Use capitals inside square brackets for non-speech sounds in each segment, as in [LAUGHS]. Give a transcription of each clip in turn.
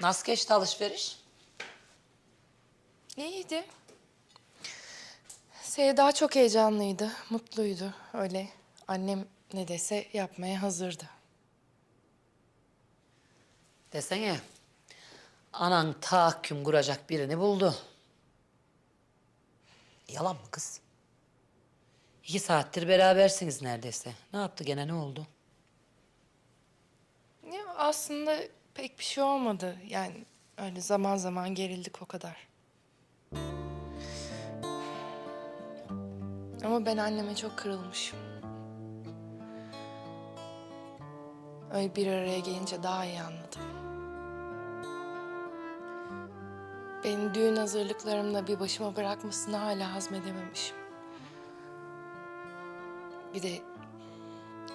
Nasıl geçti alışveriş? İyiydi. Sevda çok heyecanlıydı, mutluydu. Öyle annem ne dese yapmaya hazırdı. Desene, anan tahakküm kuracak birini buldu. Yalan mı kız? İki saattir berabersiniz neredeyse. Ne yaptı gene, ne oldu? Ya aslında pek bir şey olmadı. Yani öyle zaman zaman gerildik o kadar. Ama ben anneme çok kırılmışım. Öyle bir araya gelince daha iyi anladım. Beni düğün hazırlıklarımla bir başıma bırakmasını hala hazmedememişim. Bir de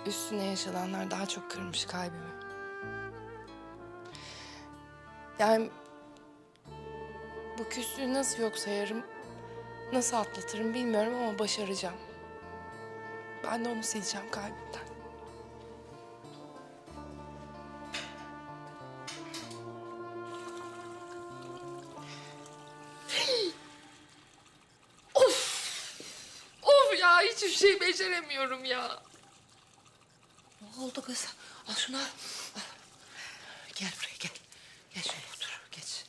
üstüne yaşananlar daha çok kırmış kalbimi. Yani bu küslüğü nasıl yok sayarım, nasıl atlatırım bilmiyorum ama başaracağım. Ben de onu sileceğim kalbimden. [GASPS] Of ya hiçbir şey beceremiyorum ya. Ne oldu kız? Al şunu al. Al. Gel buraya gel. Gel şöyle otur. Geç.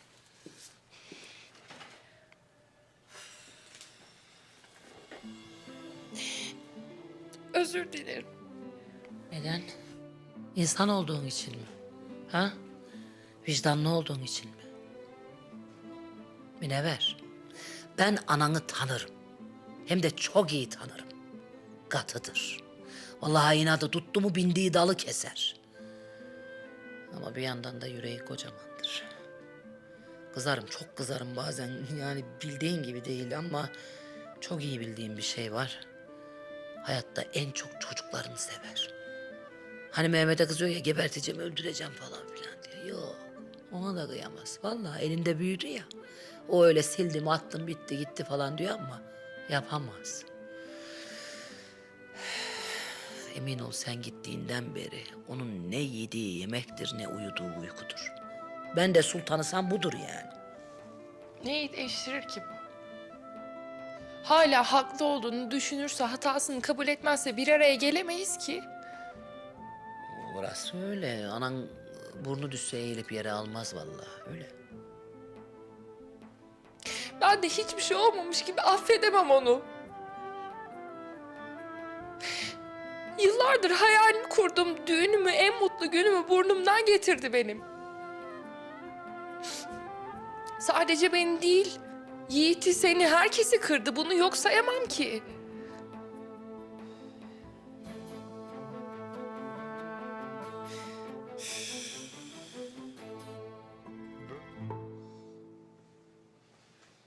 Özür dilerim. Neden? İnsan olduğun için mi? Ha? Vicdanlı olduğun için mi? Minever, ben ananı tanırım. Hem de çok iyi tanırım. Katıdır. Vallahi inadı tuttu mu bindiği dalı keser. Ama bir yandan da yüreği kocamandır. Kızarım, çok kızarım bazen. [LAUGHS] Yani bildiğin gibi değil ama çok iyi bildiğim bir şey var. Hayatta en çok çocuklarını sever. Hani Mehmet'e kızıyor ya geberteceğim, öldüreceğim falan filan diye. Yok, ona da kıyamaz. Vallahi elinde büyüdü ya. O öyle sildim, attım, bitti, gitti falan diyor ama yapamaz. [SIGHS] Emin ol sen gittiğinden beri onun ne yediği yemektir ne uyuduğu uykudur. Ben de sultanısam budur yani. Neyi değiştirir ki bu? Hala haklı olduğunu düşünürse, hatasını kabul etmezse bir araya gelemeyiz ki. Orası öyle. Anan burnu düşse eğilip yere almaz vallahi öyle. Ben de hiçbir şey olmamış gibi affedemem onu. Yıllardır hayalini kurduğum düğünümü, en mutlu günümü burnumdan getirdi benim. Sadece beni değil, Yiğit'i, seni, herkesi kırdı. Bunu yok sayamam ki.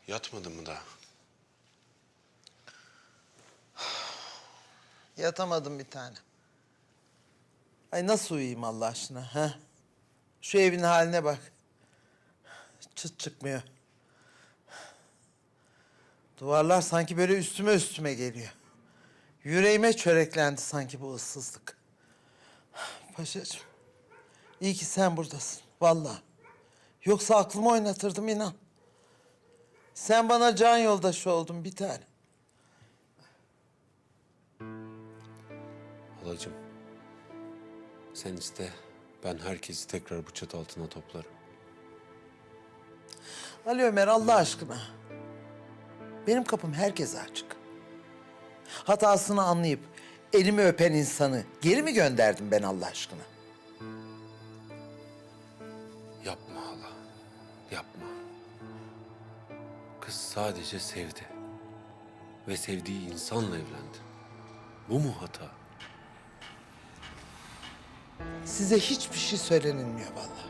Yatmadın mı daha? Yatamadım bir tane. Ay nasıl uyuyayım Allah aşkına ha? Şu evin haline bak. Çıt çıkmıyor. Duvarlar sanki böyle üstüme üstüme geliyor. Yüreğime çöreklendi sanki bu ıssızlık. Paşacığım, iyi ki sen buradasın. Vallahi. Yoksa aklımı oynatırdım inan. Sen bana can yoldaşı oldun bir tane. Halacığım. Sen iste. Ben herkesi tekrar bu çatı altına toplarım. Ali Ömer Allah aşkına. Benim kapım herkese açık. Hatasını anlayıp elimi öpen insanı geri mi gönderdim ben Allah aşkına? Yapma hala. Yapma. Kız sadece sevdi. Ve sevdiği insanla evlendi. Bu mu hata? Size hiçbir şey söylenilmiyor vallahi.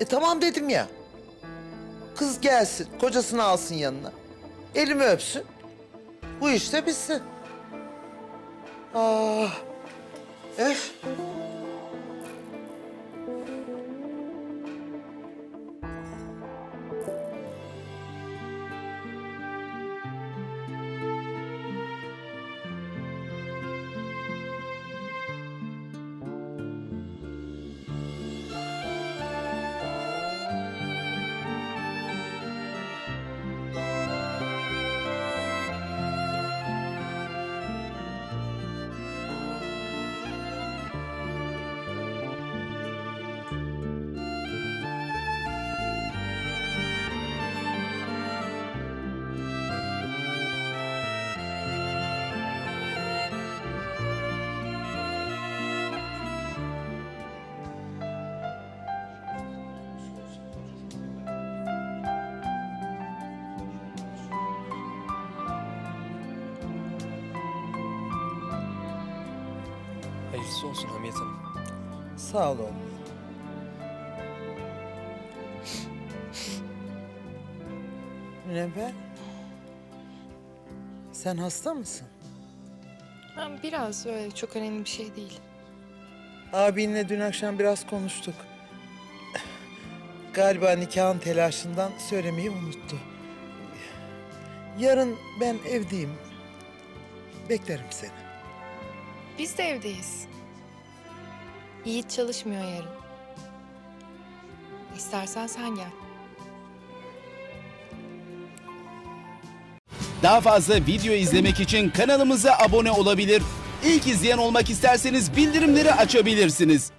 E tamam dedim ya. Kız gelsin, kocasını alsın yanına. Elimi öpsün. Bu işte bitsin. Ah. Öf. Şifası olsun Hamiyet Hanım. Sağ ol oğlum. Münevver. Sen hasta mısın? Ha, biraz öyle çok önemli bir şey değil. Abinle dün akşam biraz konuştuk. Galiba nikahın telaşından söylemeyi unuttu. Yarın ben evdeyim. Beklerim seni. Biz de evdeyiz. Yiğit çalışmıyor yarın. İstersen sen gel. Daha fazla video izlemek için kanalımıza abone olabilir. İlk izleyen olmak isterseniz bildirimleri açabilirsiniz.